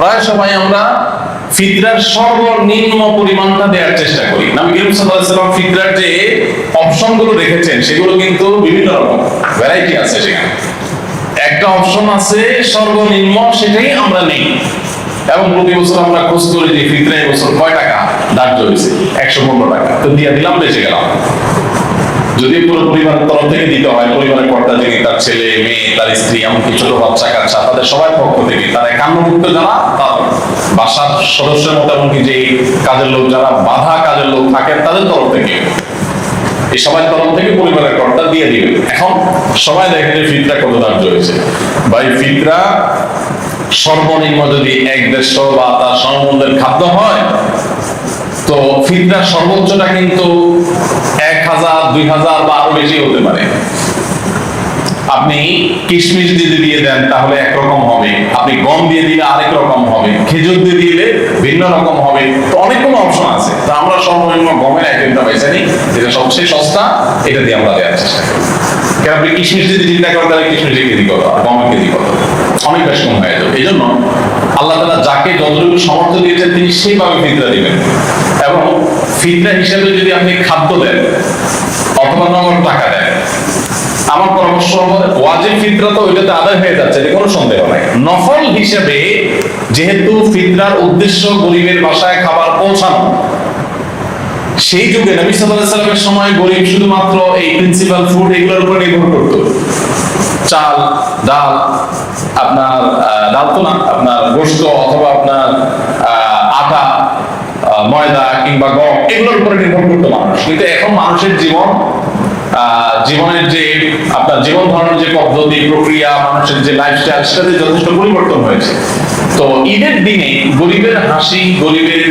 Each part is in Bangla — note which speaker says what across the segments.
Speaker 1: প্রায় সময় আমরা ফিতরার সর্বনিম্ন পরিমাণটা দেওয়ার চেষ্টা করি। নবী করিম সাল্লাল্লাহু ফিতরার যে অপশনগুলো রেখেছেন, সেগুলো কিন্তু বিভিন্ন রকম ভ্যারাইটি আছে সেখানে। একটা অপশন আছে, সর্বনিম্ন সেটাই আমরা নেই। এবং প্রতি বছর আমরা খোঁজ করি যে ফিতরা এই বছর কয় টাকা ধার্য হয়েছে একশো পনেরো টাকা। তো দিয়ে দিলাম, বেঁচে গেলাম। যদি পুরো পরিবারের তরফ থেকে দিতে হয়, পরিবারের কর্তা থেকে তার ছেলে, মেয়ে, তার স্ত্রী, এমনকি ছোট বাচ্চা কাচ্চা, তাদের সবার পক্ষ থেকে তার একান্নভুক্ত যারা, তার বাসার সদস্যের মতো, এমনকি যে কাজের লোক, যারা বাধা কাজের লোক থাকেন, তাদের তরফ থেকে এই সবার তরফ থেকে পরিবারের কর্তা দিয়ে দিবে এখন সবাই দেখে যে ফিতরা কত ফিতরা সর্বনিম্ন যদি এক দেড়শো বা তার সমমূল্যের খাদ্য হয়, তো ফিতরা সর্বোচ্চটা কিন্তু এক হাজার, দুই হাজার বা আরও বেশি হতে পারে। আপনি কিশমিশ যদি দিয়ে দেন, তাহলে একরকম হবে। আপনি গম দিয়ে দিলে আরেক রকম হবে। খেজুর দিয়ে দিলে ভিন্ন রকম হবে। তো অনেকগুলো অপশন আছে। তো আমরা সর্বনিম্ন গমের আইটেমটা বেছে নিই। যেটা সবচেয়ে সস্তা, এটা দিয়ে আমরা দেওয়ার চেষ্টা করি। কারণ আপনি কিশমিশ যদি চিন্তা করেন, তাহলে কিশমিশের কেজি কত? গমের কেজি কত? অনেক বেশ কম হয়ে যাবে। এই জন্য আল্লাহ তালা যাকে যতটুকু সামর্থ্য দিয়েছেন, তিনি সেইভাবে ফিতরা দিবেন। এবং ফিতরা হিসেবে যদি আপনি খাদ্য দেন, অথবা টাকা দেন, আমার পরামর্শ ওয়াজিব ফিতরা তো ওইটাতে আদায় হয়ে যাচ্ছে কোনো সন্দেহ নাই। নফল হিসেবে যেহেতু ফিতরার উদ্দেশ্য গরিবের বাসায় খাবার পৌঁছানো, সেই যুগে নবী সাল্লাল্লাহু আলাইহি সময় গরিব শুধুমাত্র এই প্রিন্সিপাল ফুড এগুলোর উপর নির্ভর করত। চাল, ডাল, আপনার ডাল তো না আপনার গোশত অথবা আপনার আটা ময়দা কিংবা গম, এগুলোর উপরে নির্ভর করতো মানুষ। কিন্তু এখন মানুষের জীবন জীবনের যে আপনার জীবন ধারণের যে পদ্ধতি, প্রক্রিয়া, মানুষের যে লাইফস্টাইল সেটাতে যথেষ্ট পরিবর্তন হয়েছে। তো ঈদের দিনে গরিবের হাসি, গরিবের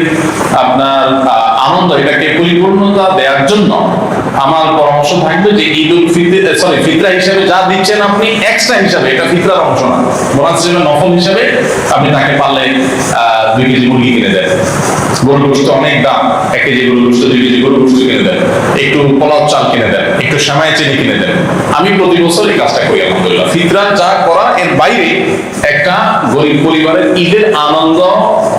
Speaker 1: আপনার আনন্দ, এটাকে পরিপূর্ণতা দেওয়ার জন্য আমার পরামর্শ থাকবে যে ঈদ উল ফিতর সরি ফিতরা হিসাবে যা দিচ্ছেন আপনি এক্সট্রা হিসাবে, এটা ফিতরার অংশ না। বোনাস হিসেবে, নফল হিসাবে আপনি তাকে পারলে দুই কেজি মুরগি কিনে দেন। গরুর গোস্ত অনেক দাম, এক কেজি গরুর গোস্ত দুই কেজি গরুর গোস্ত কিনে দেন। একটু পোলাও চাল কিনে দেন, একটু সেমাই চিনি কিনে দেন। আমি প্রতি বছর এই কাজটা করি, আলহামদুলিল্লাহ। ফিতরা যা বাইরে একটা গরিব পরিবারের ঈদের আনন্দ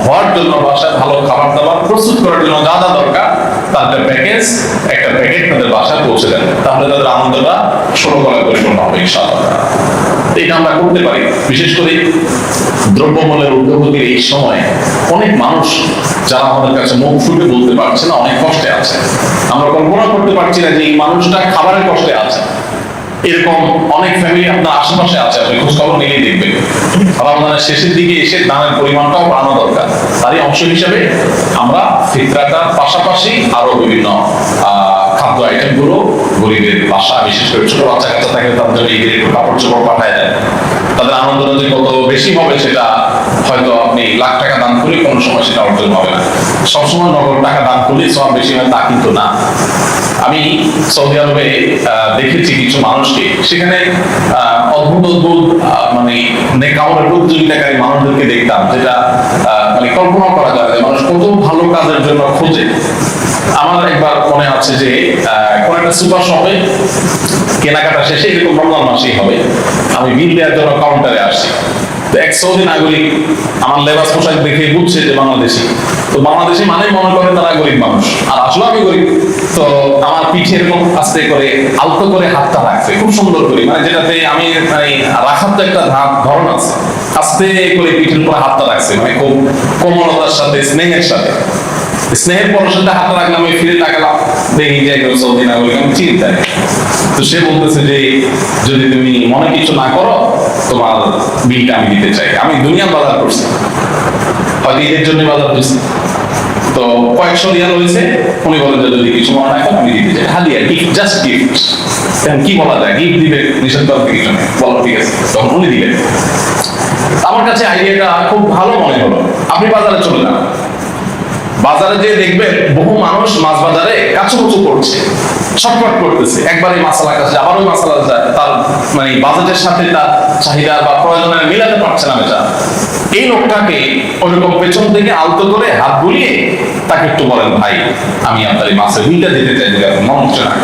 Speaker 1: হওয়ার জন্য বাসায় ভালো খাবার দাবার প্রস্তুত করার জন্য যা যা দরকার একটা প্যাকেজ একটা প্যাকেট তাদের বাসায় পৌঁছে দেন। তাহলে তাদের আনন্দটা ষোলো করা পরিপূর্ণ হবে এটা আমরা করতে পারি। বিশেষ করে দ্রব্যমূল্যের ঊর্ধ্বগতির এই সময়ে অনেক মানুষ যারা আমাদের কাছে মুখ ফুটে বলতে পারছে না, অনেক কষ্টে আছে। আমরা কল্পনা করতে পারছি না যে এই মানুষটা খাবারের কষ্টে আছে। এরকম অনেক ফ্যামিলি আপনার আশেপাশে আছে, আপনি খোঁজ খবর নিলেই দেখবেন। রমজানের শেষের দিকে এসে দানের পরিমাণটাও বাড়ানো দরকার। তারই অংশ হিসেবে আমরা ফিতরাটার পাশাপাশি আরও বিভিন্ন খাদ্য আইটেমগুলো গরিবের বাসা, বিশেষ করে ছোট বাচ্চা কাচ্চা থাকলে তাদের জন্য কাপড় চোপড় পাঠায় দেন। তাদের আনন্দটা যে কত বেশি হবে সেটা হয়তো আপনি লাখ টাকা দান করলে কোনো সময় সেটা অর্জন হবে না। সবসময় নগদ টাকা দান করলে সব বেশি হয়, তা কিন্তু না। আমি সৌদি আরবে দেখেছি কিছু মানুষকে। সেখানে অদ্ভুত অদ্ভুত মানে নেকামরের প্রতিযোগিতাকারী মানুষদেরকে দেখতাম, যেটা মানে কল্পনা করা যায় যে মানুষ কত ভালো কাজের জন্য খোঁজে। আমার একবার মনে আছে যে কোন একটা সুপার শপে কেনাকাটা শেষে এরকম রমজান মাসেই হবে। আমি বিল দেওয়ার জন্য কাউন্টারে আসছি। এক সৌদি নাগরিক আমার লেবাস পোশাক দেখে বুঝছে যে বাংলাদেশি। তো বাংলাদেশি মানে মনে করে তারা গরিব মানুষ। আর আসলে আমি গরিব, তো আমার আস্তে করে, আলতো করে হাতটা রাখছে। খুব সুন্দর মানে যেটাতে আমি মানে রাখার তো একটা ধাপ ধরন আছে। আস্তে করে পিঠের উপর হাতটা রাখছে। মানে খুব কোমলতার সাথে, স্নেহের সাথে। স্নেহের পরশটা হাতে রাখলাম আমি ফিরে তাকালাম। দেখি যে সৌদি নাগরিক। আমি চিন্তায়। তো সে বলতেছে যে, যদি তুমি মনে কিছু না করো, তোমার বিলটা আমি দিতে চাই। আমি দুনিয়ার বাজার করছি। হয়তো ঈদের জন্য বাজার করছি। তো কয়েকশো রিয়াল হয়েছে। উনি বলেন যে, যদি কিছু মনে না করেন আমি দিতে চাই। হাদিয়া গিফট জাস্ট গিফট কি বলা যায়? গিফট দিবে নিষেধ করার কিছু নেই। বলো, ঠিক আছে। তখন উনি দিবেন আমার কাছে আইডিয়াটা খুব ভালো মনে হলো। আপনি বাজারে চলে যান। বাজারে যে দেখবেন বহু মানুষ মাছ বাজারে কাছুকুচু করছে, ছটফট করতেছে একবার এই মাসালা কাছে আবার ওই মাসালা যায়, তার মানে বাজেটের সাথে তার চাহিদা বা প্রয়োজনের মিলাতে পারছে না এটা এই লোকটাকে ওইরকম পেছন থেকে আলতো করে হাত বুলিয়ে তাকে একটু বলেন, ভাই, আমি আপনার এই মাছের বিলটা দিতে চাই মন হচ্ছে না।